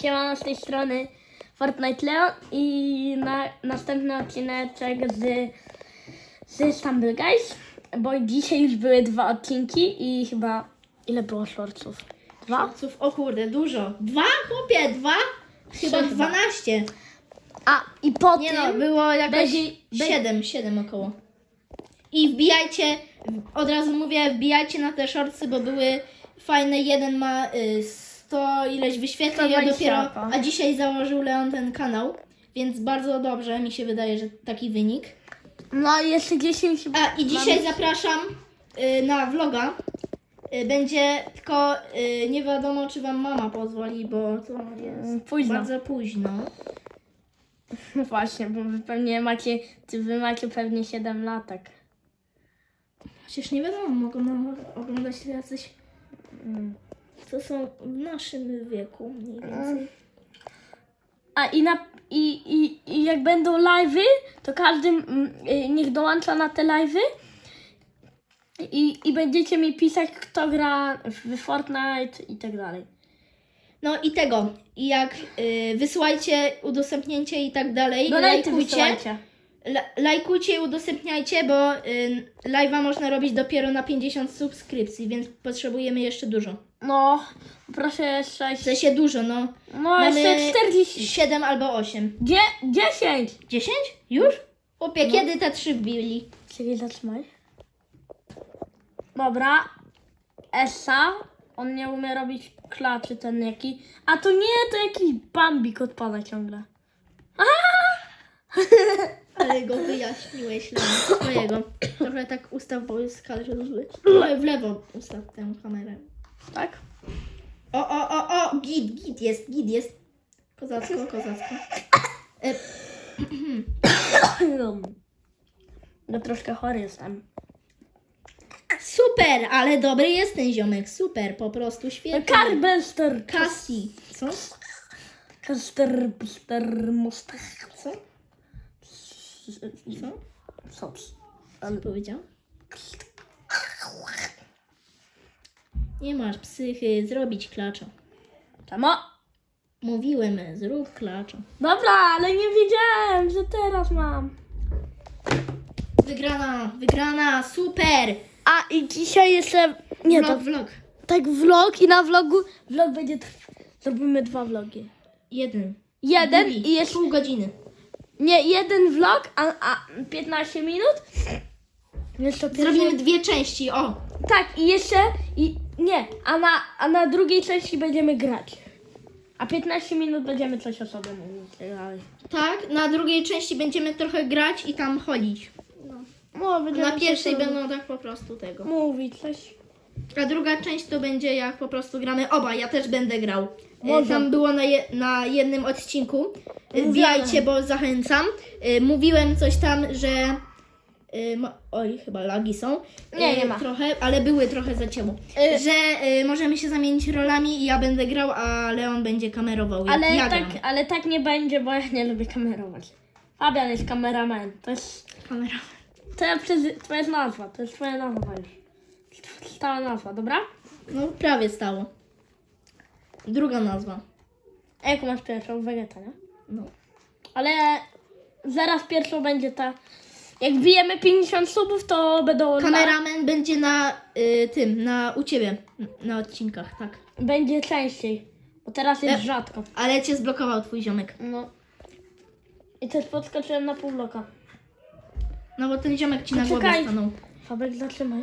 Siemano z tej strony Fortnite Leon i na, następny odcineczek z, z Stumble Guys, bo dzisiaj już były dwa odcinki i chyba ile było shortsów? Dwa? Shortsów, o kurde, dużo. Dwa, chłopie, dwa? Chyba Trzy. 12. A i po Nie tym no, było jakoś będzie- 7, 7 około. I wbijajcie, od razu mówię, wbijajcie na te shortsy, bo były fajne. Jeden ma y, 100 ileś wyświetleń, a 120 dopiero, a dzisiaj założył Leon ten kanał, więc bardzo dobrze mi się wydaje, że taki wynik. no jeszcze 10 A i dzisiaj zapraszam y, na vloga. Y, będzie tylko y, nie wiadomo, czy wam mama pozwoli, bo to jest późno. bardzo późno. No właśnie, bo wy pewnie macie, ty wy macie pewnie 7 latek. Chociaż nie wiadomo, mogą nam oglądać jacyś, co są w naszym wieku mniej więcej. A i, na, i, i, i jak będą live'y, to każdy mm, y, niech dołącza na te live'y i, i będziecie mi pisać, kto gra w Fortnite i tak dalej. No i tego, i jak y, wysyłajcie, udostępniajcie i tak dalej, Donaty lajkujcie, wysyłajcie. La, lajkujcie i udostępniajcie, bo y, live'a można robić dopiero na 50 subskrypcji, więc potrzebujemy jeszcze dużo. No, proszę jeszcze. W sensie dużo, no. No, Mamy jeszcze 40. 7 albo 8. Dzie, 10. 10? Już? Chłopie, kiedy te trzy wbili? Czyli zatrzymaj. Dobra. Esa. On nie umie robić klaczy ten jaki. A to nie, to jakiś bambik odpada ciągle. Ale go wyjaśniłeś, swojego. Trochę tak ustaw, bo jest kadr zły. No, W lewo ustaw tę kamerę. Tak? O, o, o, o! Git, git jest, git jest. Kozacko, kozacko. E, No troszkę chory jestem. super, ale dobry jest ten ziomek, super, po prostu świetny. Carbester. Kasi. Co? Muster. Co? Co? Co? Co powiedział? Nie masz psychy, zrobić klacza. Czemu? Mówiłem, zrób klacza. Dobra, ale nie wiedziałem, że teraz mam. Wygrana, wygrana, super! A i dzisiaj jeszcze. Nie, to vlog, vlog. tak vlog i na vlogu. Vlog będzie. trw- Zrobimy dwa vlogi. Jeden. Jeden Długi, i jeszcze. Pół godziny. Nie, jeden vlog, a, a 15 minut. Jeszcze pierwszy- Zrobimy dwie części, o! Tak, i jeszcze. I nie, a na, a na drugiej części będziemy grać. A 15 minut będziemy coś o sobie mówić. i tak dalej. Tak, na drugiej części będziemy trochę grać i tam chodzić. No, będziemy Na pierwszej będą tak po prostu tego. mówić coś. A druga część to będzie jak po prostu gramy oba, ja też będę grał. E, Może. Tam było na, je, na jednym odcinku. E, Wbijajcie, bo zachęcam. E, Mówiłem coś tam, że... e, mo- Oj, chyba lagi są. E, Nie, nie ma. Trochę, ale były trochę zacięło. E. Że e, możemy się zamienić rolami i ja będę grał, a Leon będzie kamerował. jak Ale, ja tak, gram. ale tak nie będzie, bo ja nie lubię kamerować. Fabian jest kameraman. To jest. Kamera. To, ja przez, to jest nazwa. To jest twoja nazwa już. Stała nazwa, dobra? No prawie stało. Druga nazwa. A jaką masz pierwszą? Vegeta, nie? No. Ale zaraz pierwszą będzie ta. Jak wbijemy 50 subów, to będą. Kameraman będzie na y, tym, na u ciebie, na odcinkach, tak. Będzie częściej. Bo teraz jest E. rzadko. Ale cię zblokował twój ziomek. No. I też podskoczyłem na pół bloka. No bo ten ziomek ci na głowę Poczekaj. stanął. Fabek, zatrzymaj.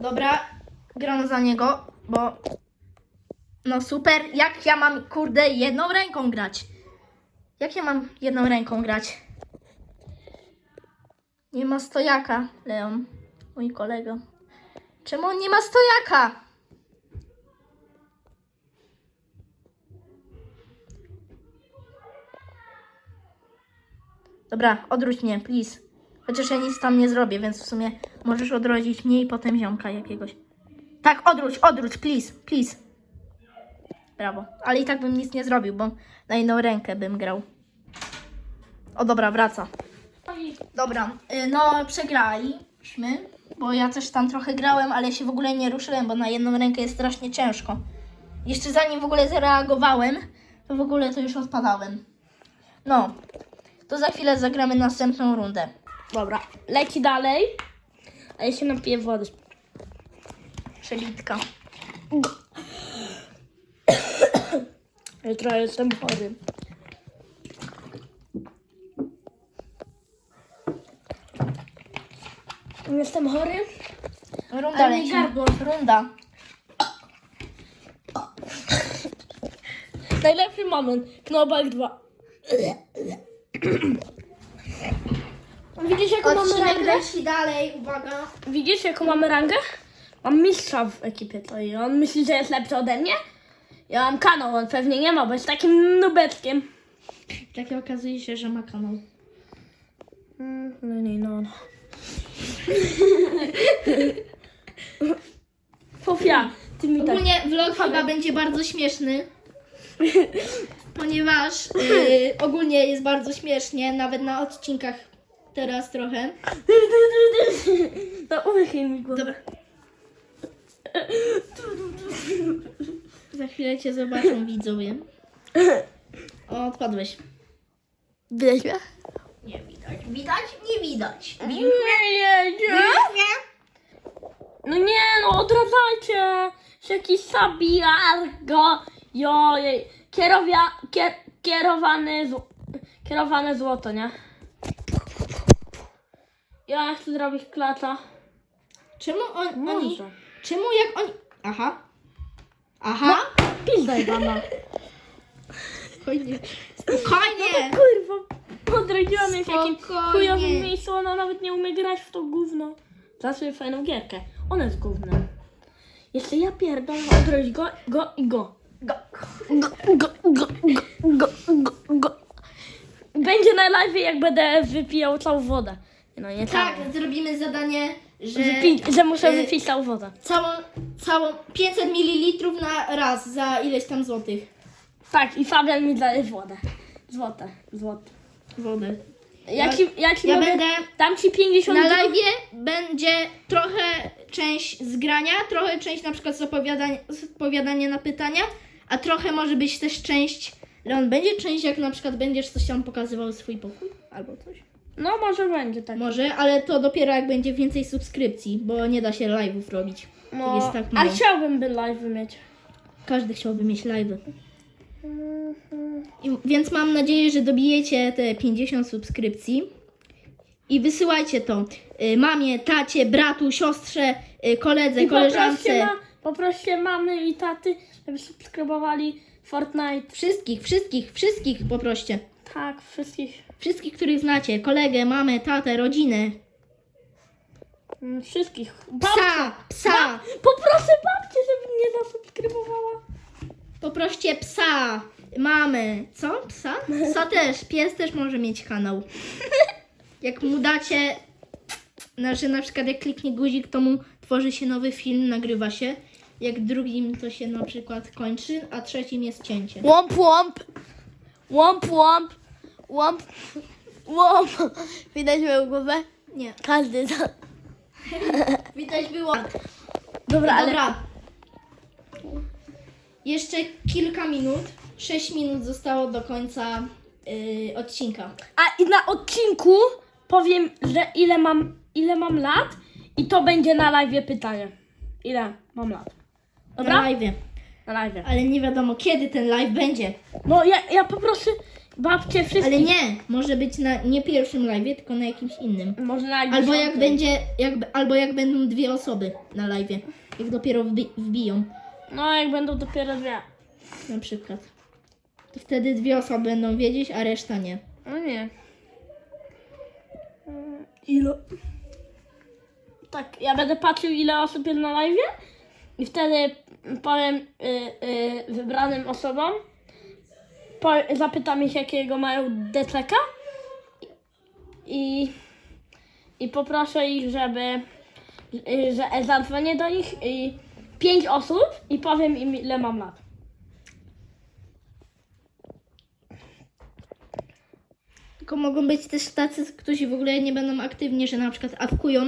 Dobra, gram za niego, bo... No super, jak ja mam, kurde, jedną ręką grać? Jak ja mam jedną ręką grać? Nie ma stojaka, Leon, mój kolega. Czemu on nie ma stojaka? Dobra, odwróć mnie, please. Chociaż ja nic tam nie zrobię, więc w sumie możesz odrodzić mnie i potem ziomka jakiegoś. Tak, odwróć, odwróć, please, please. Brawo. Ale i tak bym nic nie zrobił, bo na jedną rękę bym grał. O dobra, wraca. Dobra, y, no przegraliśmy, bo ja też tam trochę grałem, ale się w ogóle nie ruszyłem, bo na jedną rękę jest strasznie ciężko. Jeszcze zanim w ogóle zareagowałem, to w ogóle to już odpadałem. No, to za chwilę zagramy następną rundę. Dobra, leci dalej. A ja się napiję wody. Przebitka. Jutro jestem chory. Jestem chory? Runda Ale leci. gardło. Runda. Najlepszy moment. Knobak 2. Widzisz jaką mamy Odcinek rangę? leci dalej, uwaga. Widzisz jaką mamy rangę? Mam mistrza w ekipie to i on myśli, że jest lepszy ode mnie? Ja mam kanał, on pewnie nie ma, bo jest takim nubeczkiem. Tak okazuje się, że ma kanał. No nie, no. no. Sofia, ty mi tak... Ogólnie vlog chyba będzie bardzo śmieszny. Ponieważ y, ogólnie jest bardzo śmiesznie, nawet na odcinkach teraz trochę. No uwychyj mi głowę. Dobra. Za chwilę cię zobaczą widzowie. O, odpadłeś. Widać mnie? Nie widać. Widać? Nie widać. Nie, nie, nie. No nie, no odradzajcie! Się Jakiś sabiargo! Jojej. Kierowia, kier, kierowany, zł, kierowane złoto, nie? Ja chcę zrobić klacza. Czemu on, oni... Może. Czemu jak oni... Aha. Aha. Pizda jebana. Spokojnie. Spokojnie. Kurwa, podradziony w jakim Spokojnie. chujowym miejscu, ona nawet nie umie grać w to gówno. Zawsze fajną gierkę. Ona jest gównem. Jeszcze ja pierdolę, odroć go, go i go. Go, go, go, go, go, go, go. Będzie na live, jak będę wypijał całą wodę. No nie Tak, całą. zrobimy zadanie, że... Wypi- że muszę y, wypić całą wodę. Całą, całą 500 ml na raz za ileś tam złotych. Tak, i Fabian mi daje wodę. Złote, złote. Wody. Ja ci, ja ci Ja mogę, będę dam ci 50 na live będzie trochę część zgrania, trochę część na przykład z opowiadania, z odpowiadania na pytania, a trochę może być też część, Leon, będzie część jak na przykład będziesz coś tam pokazywał swój pokój albo coś. No może będzie tak. Może, ale to dopiero jak będzie więcej subskrypcji, bo nie da się live'ów robić. No, jest tak a mało. chciałbym by live mieć. Każdy chciałby mieć live'y. I, więc mam nadzieję, że dobijecie te 50 subskrypcji. I wysyłajcie to y, mamie, tacie, bratu, siostrze, y, koledze, I poproście, koleżance. ma, poproście mamy i taty, żeby subskrybowali Fortnite. Wszystkich, wszystkich, wszystkich poproście. Tak, wszystkich. Wszystkich, których znacie. Kolegę, mamę, tatę, rodzinę. mm, Wszystkich. Psa, psa. Poproszę babcię, żeby mnie zasubskrybowała. Poproście psa, mamy. Co? Psa? Psa też. Pies też może mieć kanał. Jak mu dacie, znaczy na przykład jak kliknie guzik, to mu tworzy się nowy film, nagrywa się. Jak drugim to się na przykład kończy, a trzecim jest cięcie. Łomp, łomp. Łomp, łomp. Łomp. Łomp. Widać moją głowę? Nie. Każdy za... Widać było. Dobra, ale... Dobra. Jeszcze kilka minut. 6 minut zostało do końca yy, odcinka. A i na odcinku powiem, że ile mam, ile mam lat i to będzie na live pytanie. Ile mam lat? Na Dobra? live. Na live. Ale nie wiadomo kiedy ten live będzie. No ja, ja poproszę babcie wszystkich. Ale nie, może być na nie pierwszym live, tylko na jakimś innym. Może na Albo jak dziesiątym. będzie, jak, albo jak będą dwie osoby na live. Jak dopiero wbi, wbiją, No jak będą dopiero dwie. na przykład. To wtedy dwie osoby będą wiedzieć, a reszta nie. No nie. Ile? Tak, ja będę patrzył ile osób jest na live i wtedy powiem y, y, wybranym osobom, zapytam ich jakiego mają DCK i, i poproszę ich, żeby y, że zadzwonię do nich i pięć osób i powiem im ile mam lat. Tylko mogą być też tacy, którzy w ogóle nie będą aktywni, że na przykład awkują.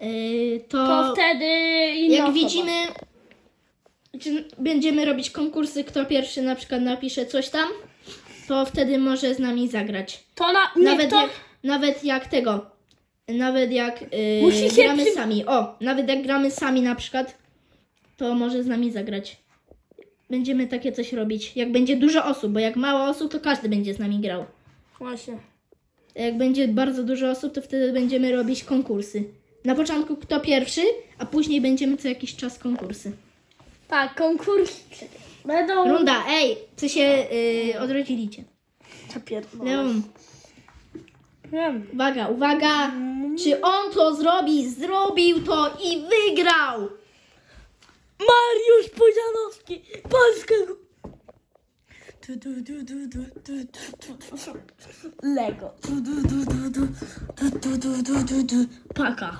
Yy, to, To wtedy inna jak osoba. widzimy, Czy będziemy robić konkursy, kto pierwszy na przykład napisze coś tam, to wtedy może z nami zagrać. To na... Nie, Nawet to... jak, nawet jak tego. Nawet jak yy, Musicie gramy przy- sami. O, nawet jak gramy sami na przykład, to może z nami zagrać. Będziemy takie coś robić. Jak będzie dużo osób, bo jak mało osób, to każdy będzie z nami grał. Właśnie. Jak będzie bardzo dużo osób, to wtedy będziemy robić konkursy. Na początku kto pierwszy, a później będziemy co jakiś czas konkursy. Pa, konkursy. Będą... Runda, ej, co się yy, odrodziliście? Co pierdolę. Leon, Wiem. uwaga, uwaga. Czy on to zrobi? Zrobił to i wygrał! Mariusz Pudzianowski, Polska. Du, du, du, du, du, du, du, du. Lego. Du, du, du, du, du. Du, du, du, du, du, du. Paka.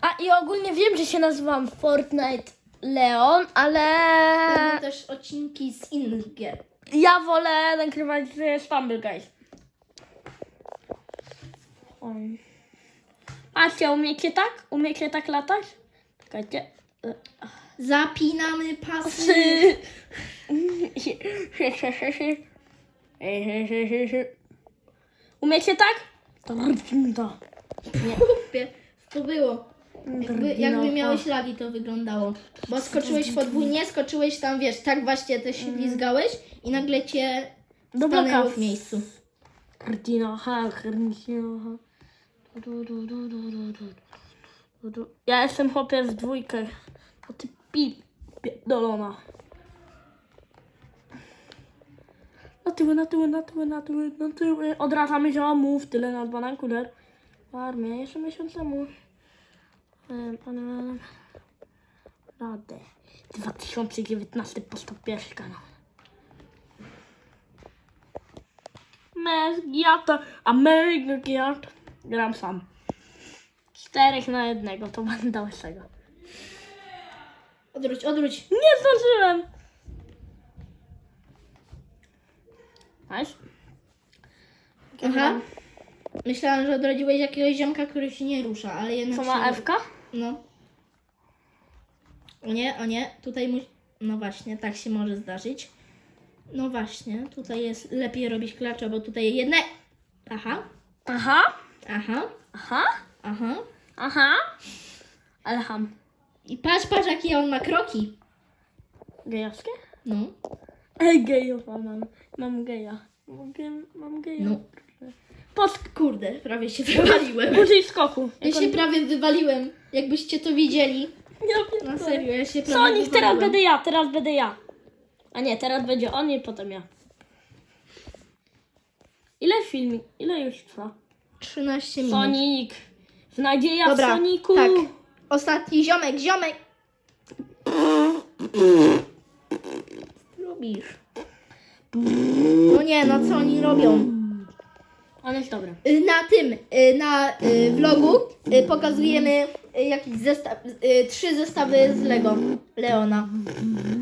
A i ogólnie wiem, że się nazywam Fortnite Leon, ale Będą też odcinki z innych gier. ja wolę nagrywać z Stumble Guys. Oj. Acia, umiecie tak? Umiecie tak latać? Czekajcie. Zapinamy pasy. Umiecie tak? To. Kupie. To było. Jakby, jakby miałeś lagi, to wyglądało. Bo skoczyłeś podwójnie, skoczyłeś tam, wiesz, tak właśnie te ślizgałeś i nagle cię Do stanęło bloka. w miejscu. Kardino, ha, kardino, ha. Du, du, du, du, du, du, du, du. Ja jestem chłopie w dwójkę. To ty pi, pierdolona. Na tyły, na tyły, na tyły, na tyły, na tyły. Odradzamy ziomów, tyle na dwa kuler. Armia, jeszcze miesiąc temu. Em, em, Radę. 2019 po 101 kanał. Mesgiata, Amerigiat. Gram sam. Czterech na jednego, to będę łysego. Odwróć, odwróć. Nie zdążyłem! Nice. Aha. Myślałam, że odrodziłeś jakiegoś ziomka, który się nie rusza, ale jednak Co się... ma Ewka? No. O nie, o nie, tutaj musi... No właśnie, tak się może zdarzyć. No właśnie, tutaj jest lepiej robić klacza, bo tutaj jedne... Aha, Aha, aha, aha, aha. aha. Ale ham. I patrz, patrz, jakie on ma kroki. Gejowskie? No. Ej, gejowa mam. Mam geja. Mam, ge- mam geja. No. Pod... Kurde, prawie się wywaliłem. Użyj skoku. Ja Jak się on- prawie wywaliłem. Jakbyście to widzieli. Ja Na serio, ja się prawie Sonic, teraz wywaliłem. będę ja, teraz będę ja. A nie, teraz będzie on i potem ja. Ile filmik? Ile już trwa? 13 minut. Sonic! W nadzieja w Dobra, Soniku! tak. Ostatni ziomek, ziomek. Lubisz. No nie, no co oni robią? On jest dobry. Na tym, y, na y, vlogu y, pokazujemy jakiś zestaw, trzy zestawy z Lego Leona.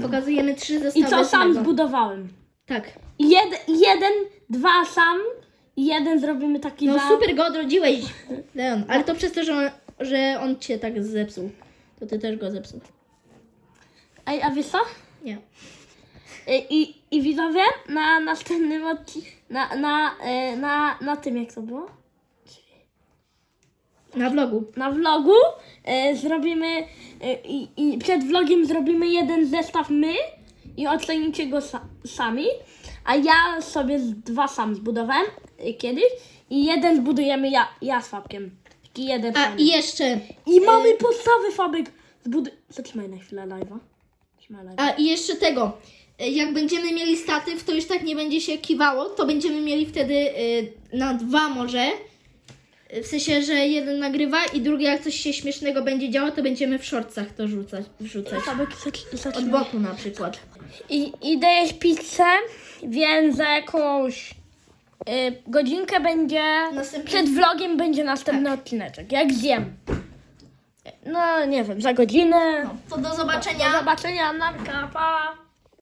Pokazujemy trzy I zestawy co z sam Lego. zbudowałem? Tak. Jed, jeden, dwa sam i jeden zrobimy taki No za... super go odrodziłeś, Leon. Ale to przez to, że on, że on cię tak zepsuł. To ty też go zepsuł. Ej, a wiesz co? Nie. I, i, i widzowie, na następnym odcinku, na, na, e, na, na tym jak to było? Na vlogu. na vlogu e, zrobimy e, i, i przed vlogiem zrobimy jeden zestaw my i ocenicie go sa, sami, a ja sobie z, dwa sam zbudowałem e, kiedyś i jeden zbudujemy ja, ja z Fabkiem. Taki jeden A sam. i jeszcze. I mamy podstawy Fabek. Zbuduj... Zatrzymaj na chwilę live'a. Zatrzymaj live'a. A i jeszcze tego. Y, Jak będziemy mieli statyw, to już tak nie będzie się kiwało, to będziemy mieli wtedy y, na dwa może. Y, W sensie, że jeden nagrywa i drugi jak coś się śmiesznego będzie działo, to będziemy w shortsach to rzucać. wrzucać. Zacz- Od boku na przykład. I idę jeść pizzę, więc za jakąś y, godzinkę będzie. Następny- Przed vlogiem będzie następny odcineczek. Jak zjem. No nie wiem, za godzinę. To do zobaczenia. Do zobaczenia, narka, pa!